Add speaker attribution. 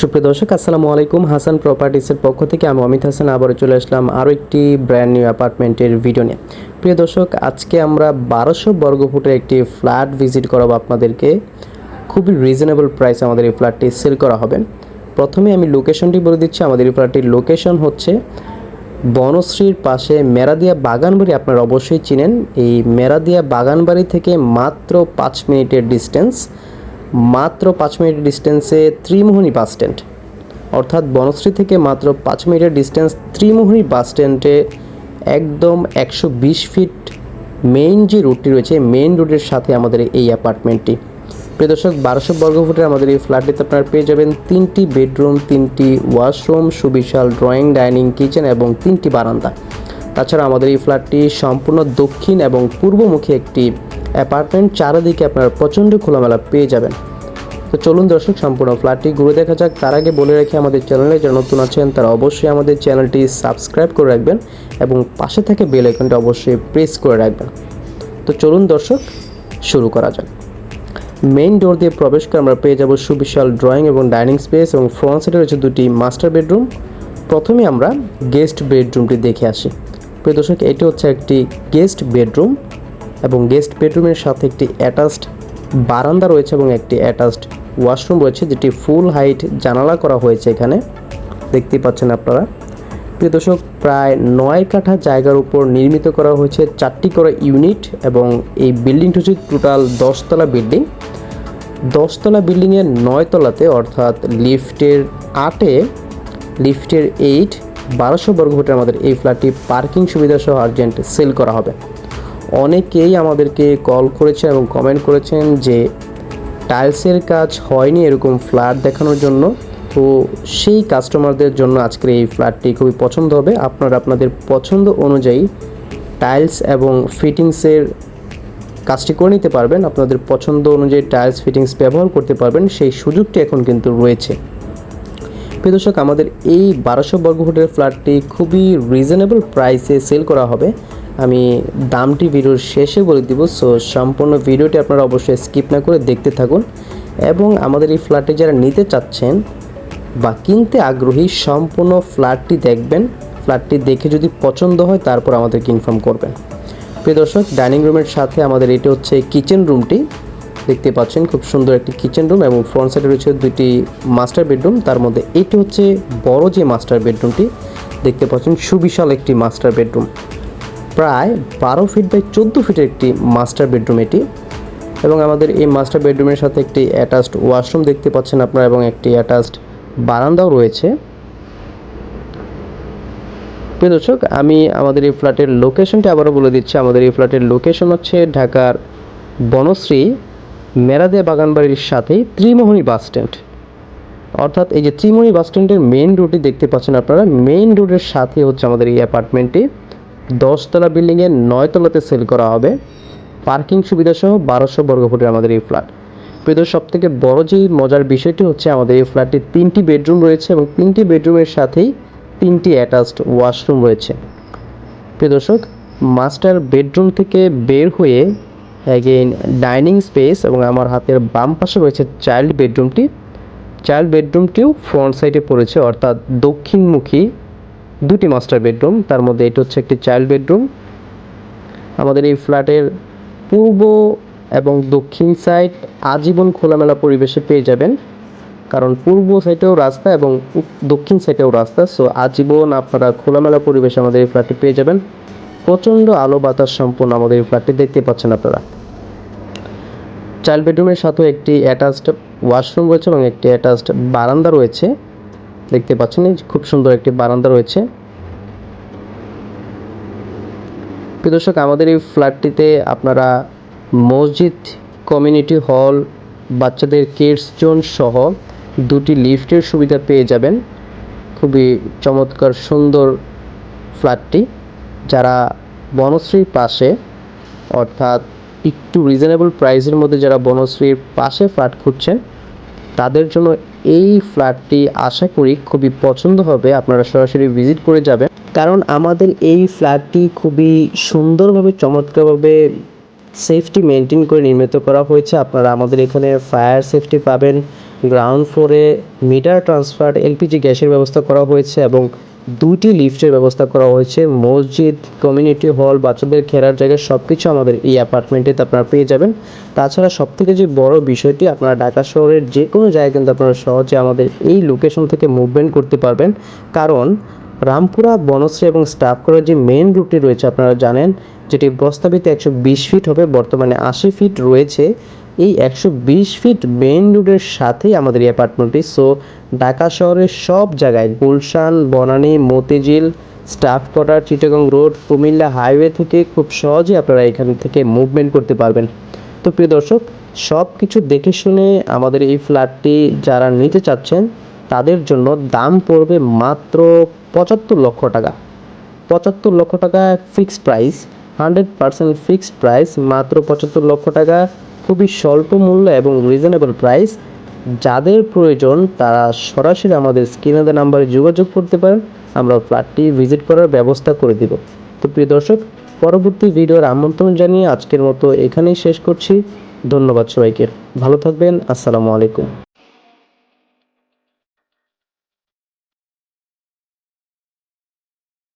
Speaker 1: সুপ্রিয় দর্শক, আসসালামু আলাইকুম। হাসান প্রপার্টিসের পক্ষ থেকে আমি অমিত হাসান আবারও চলে আসলাম আরও একটি ব্র্যান্ড নিউ অ্যাপার্টমেন্টের ভিডিও নিয়ে। প্রিয় দর্শক, আজকে আমরা বারোশো বর্গফুটের একটি ফ্ল্যাট ভিজিট করাবো আপনাদেরকে। খুবই রিজনেবল প্রাইস আমাদের এই ফ্ল্যাটটি সেল করা হবে। প্রথমে আমি লোকেশনটি বলে দিচ্ছি। আমাদের এই ফ্ল্যাটটির লোকেশন হচ্ছে বনশ্রীর পাশে মেরাদিয়া বাগানবাড়ি। আপনারা অবশ্যই চিনেন। এই মেরাদিয়া বাগানবাড়ি থেকে মাত্র পাঁচ মিনিটের ডিস্টেন্স মাত্র পাঁচ মিনিটের ডিস্টেন্সে ত্রিমোহনী বাস স্ট্যান্ড অর্থাৎ বনশ্রী থেকে মাত্র পাঁচ মিনিটের ডিস্টেন্স ত্রিমোহনী বাস স্ট্যান্ডে একদম একশো বিশ ফিট মেইন যে রুটটি রয়েছে মেইন রোডের সাথে আমাদের এই অ্যাপার্টমেন্টটি প্রিয় দর্শক, বারোশো বর্গফুটের আমাদের এই ফ্ল্যাটটিতে আপনারা পেয়ে যাবেন তিনটি বেডরুম তিনটি ওয়াশরুম সুবিশাল ড্রয়িং ডাইনিং কিচেন এবং তিনটি বারান্দা। তাছাড়া আমাদের এই ফ্ল্যাটটি সম্পূর্ণ দক্ষিণ এবং পূর্বমুখী একটি অ্যাপার্টমেন্ট চারিদিকে আপনারা প্রচণ্ড খোলামেলা পেয়ে যাবেন। তো চলুন দর্শক, সম্পূর্ণ ফ্ল্যাটটি ঘুরে দেখা যাক। তার আগে বলে রাখি, আমাদের চ্যানেলে যারা নতুন আছেন, তারা অবশ্যই আমাদের চ্যানেলটি সাবস্ক্রাইব করে রাখবেন এবং পাশে থেকে বেল আইকনটা অবশ্যই প্রেস করে রাখবেন। তো চলুন দর্শক, শুরু করা যাক। মেইন ডোর দিয়ে প্রবেশ করে আমরা পেয়ে যাব সুবিশাল ড্রয়িং এবং ডাইনিং স্পেস এবং ফ্রন্ট সাইডে রয়েছে দুটি মাস্টার বেডরুম। প্রথমে আমরা গেস্ট বেডরুমটি দেখে আসি। প্রিয় দর্শক, এটি হচ্ছে একটি গেস্ট বেডরুম। এবং গেস্ট বেডরুমের সাথে একটি অ্যাটাচড বারান্দা রয়েছে এবং একটি অ্যাটাচড ওয়াশরুম রয়েছে, যেটি ফুল হাইট জানালা করা হয়েছে এখানে। দেখতেই পাচ্ছেন আপনারা। প্রিয় দর্শক, প্রায় নয় কাঠা জায়গার উপর নির্মিত করা হয়েছে চারটি করে ইউনিট এবং এই বিল্ডিংটি হচ্ছে টোটাল দশতলা বিল্ডিং। দশতলা বিল্ডিংয়ের নয় তলাতে অর্থাৎ লিফটের আটে, লিফটের এইট, বারোশো বর্গফুটের আমাদের এই ফ্ল্যাটটি পার্কিং সুবিধা সহ আর্জেন্ট সেল করা হবে। অনেকেই আমাদেরকে কল করেছেন এবং কমেন্ট করেছেন যে টাইলসের কাজ হয়নি এরকম ফ্ল্যাট দেখানোর জন্য। তো সেই কাস্টমারদের জন্য আজকের এই ফ্ল্যাটটি খুবই পছন্দ হবে। আপনারা আপনাদের পছন্দ অনুযায়ী টাইলস এবং ফিটিংসের কাজটি করে নিতে পারবেন। আপনাদের পছন্দ অনুযায়ী টাইলস ফিটিংস ব্যবহার করতে পারবেন। সেই সুযোগটি এখন কিন্তু রয়েছে। প্রিয় দর্শক, আমাদের এই বারোশো বর্গফুটের ফ্ল্যাটটি খুবই রিজনেবল প্রাইসে সেল করা হবে। আমি দামটি ভিডিওর শেষে বলে দিব সো সম্পূর্ণ ভিডিওটি আপনারা অবশ্যই স্কিপ না করে দেখতে থাকুন। এবং আমাদের এই ফ্ল্যাটে যারা নিতে চাচ্ছেন বা কিনতে আগ্রহী, সম্পূর্ণ ফ্ল্যাটটি দেখবেন। ফ্ল্যাটটি দেখে যদি পছন্দ হয়, তারপর আমাদেরকে ইনফর্ম করবেন। প্রিয় দর্শক ডাইনিং রুমের সাথে আমাদের এটি হচ্ছে কিচেন রুমটি দেখতে পাচ্ছেন, খুব সুন্দর একটি কিচেন রুম এবং ফ্রন্ট সাইডে রয়েছে দুটি মাস্টার বেডরুম তার মধ্যে এটি হচ্ছে বড় যে মাস্টার বেডরুমটি দেখতে পাচ্ছেন সুবিশাল একটি মাস্টার বেডরুম প্রায় বারো ফিট বাই চোদ্দ ফিটের একটি মাস্টার বেডরুম এটি। এবং আমাদের এই মাস্টার বেডরুমের সাথে একটি অ্যাটাচড ওয়াশরুম দেখতে পাচ্ছেন আপনারা এবং একটি অ্যাটাচড বারান্দাও রয়েছে। প্রিয় দর্শক, আমি আমাদের এই ফ্ল্যাটের লোকেশনটি আবারও বলে দিচ্ছি। আমাদের এই ফ্ল্যাটের লোকেশন হচ্ছে ঢাকার বনশ্রী মেরাদে বাগানবাড়ির সাথেই ত্রিমোহনী বাস স্ট্যান্ড অর্থাৎ এই যে ত্রিমোহনী বাস স্ট্যান্ডের মেইন রোডটি দেখতে পাচ্ছেন আপনারা মেইন রোডের সাথে হচ্ছে আমাদের এই অ্যাপার্টমেন্টটি দশতলা বিল্ডিংয়ে নয়তলাতে সেল করা হবে। পার্কিং সুবিধা সহ বারোশো বর্গফুটের আমাদের এই ফ্ল্যাট। প্রিয় সব থেকে বড় যে মজার বিষয়টি হচ্ছে আমাদের এই ফ্ল্যাটটির তিনটি বেডরুম রয়েছে এবং তিনটি বেডরুমের সাথেই তিনটি অ্যাটাচড ওয়াশরুম রয়েছে। প্রিয় দর্শক মাস্টার বেডরুম থেকে বের হয়ে অ্যাগেইন ডাইনিং স্পেস এবং আমার হাতের বাম পাশে রয়েছে চাইল্ড বেডরুমটি। চাইল্ড বেডরুমটিও ফ্রন্ট সাইডে পড়েছে, অর্থাৎ দক্ষিণমুখী দুটি মাস্টার বেডরুম তার মধ্যে এটি হচ্ছে একটি চাইল্ড বেডরুম আমাদের এই ফ্ল্যাটের পূর্ব এবং দক্ষিণ সাইড আজীবন খোলামেলা পরিবেশে পেয়ে যাবেন। কারণ পূর্ব সাইডেও রাস্তা এবং দক্ষিণ সাইডেও রাস্তা সো আজীবন আপনারা খোলামেলা পরিবেশে আমাদের এই ফ্ল্যাটটি পেয়ে যাবেন। প্রচণ্ড আলো বাতাস সম্পূর্ণ আমাদের এই ফ্ল্যাটটি দেখতে পাচ্ছেন আপনারা। চাইল্ড বেডরুমের সাথেও একটি অ্যাটাচড ওয়াশরুম রয়েছে এবং একটি অ্যাটাচড বারান্দা রয়েছে। দেখতে পাচ্ছেন খুব সুন্দর একটি বারান্দা রয়েছে। দর্শক, আমাদের এই ফ্ল্যাটটিতে আপনারা মসজিদ, কমিউনিটি হল, বাচ্চাদের কিডস জোন সহ দুটি লিফটের সুবিধা পেয়ে যাবেন। খুবই চমৎকার সুন্দর ফ্ল্যাটটি। যারা বনশ্রীর পাশে, অর্থাৎ একটু রিজনেবল প্রাইসের মধ্যে যারা বনশ্রীর পাশে ফ্ল্যাট খুঁজছেন, তাদের জন্য এই ফ্ল্যাটটি আশা করি খুবই পছন্দ হবে। আপনারা সরাসরি ভিজিট করে যাবেন। কারণ আমাদের এই ফ্ল্যাটটি খুবই সুন্দরভাবে, চমৎকারভাবে সেফটি মেনটেন করে নির্মিত করা হয়েছে। আপনারা আমাদের এখানে ফায়ার সেফটি পাবেন। গ্রাউন্ড ফ্লোরে মিটার ট্রান্সফার এলপিজি গ্যাসের ব্যবস্থা করা হয়েছে এবং দুইটি লিফটের ব্যবস্থা করা হয়েছে। মসজিদ কমিউনিটি হল বাচ্চাদের খেলার জায়গা সব কিছু আমাদের এই অ্যাপার্টমেন্টেতে আপনারা পেয়ে যাবেন। তাছাড়া সবথেকে যে বড় বিষয়টি, আপনারা ঢাকা শহরের যে কোনো জায়গায় কিন্তু আপনারা সহজে আমাদের এই লোকেশন থেকে মুভমেন্ট করতে পারবেন। কারণ রামপুরা, বনশ্রী এবং স্টাফ করার যে মেন রুটটি রয়েছে, আপনারা জানেন, যেটি প্রস্তাবিত একশো বিশ ফিট হবে, বর্তমানে আশি ফিট রয়েছে। এই একশো বিশ ফিট মেন রোডের সাথেই আমাদের এই অ্যাপার্টমেন্টটি সো ঢাকা শহরের সব জায়গায় Gulshan, Banani, Motijheel staff quarter Chittagong road Comilla highway থেকে খুব সহজে আপনারা এখান থেকে মুভমেন্ট করতে পারবেন। তো প্রিয় দর্শক সব কিছু দেখে শুনে আমাদের এই ফ্ল্যাটটি যারা নিতে চাচ্ছেন, তাদের জন্য দাম পড়বে মাত্র পঁচাত্তর লক্ষ টাকা। পঁচাত্তর লক্ষ টাকা fixed price hundred percent fixed price মাত্র পঁচাত্তর লক্ষ টাকা। খুবই স্বল্প মূল্য এবং রিজনেবল প্রাইস যাদের প্রয়োজন তারা সরাসরি আমাদের স্ক্রিনে দেওয়া নাম্বারে যোগাযোগ করতে পারেন। আমরা ফ্ল্যাটটি ভিজিট করার ব্যবস্থা করে দিব। তো প্রিয় দর্শক, পরবর্তী ভিডিওর আমন্ত্রণ জানিয়ে আজকের মতো এখানেই শেষ করছি। ধন্যবাদ সবাইকে। ভালো থাকবেন। আসসালামু আলাইকুম।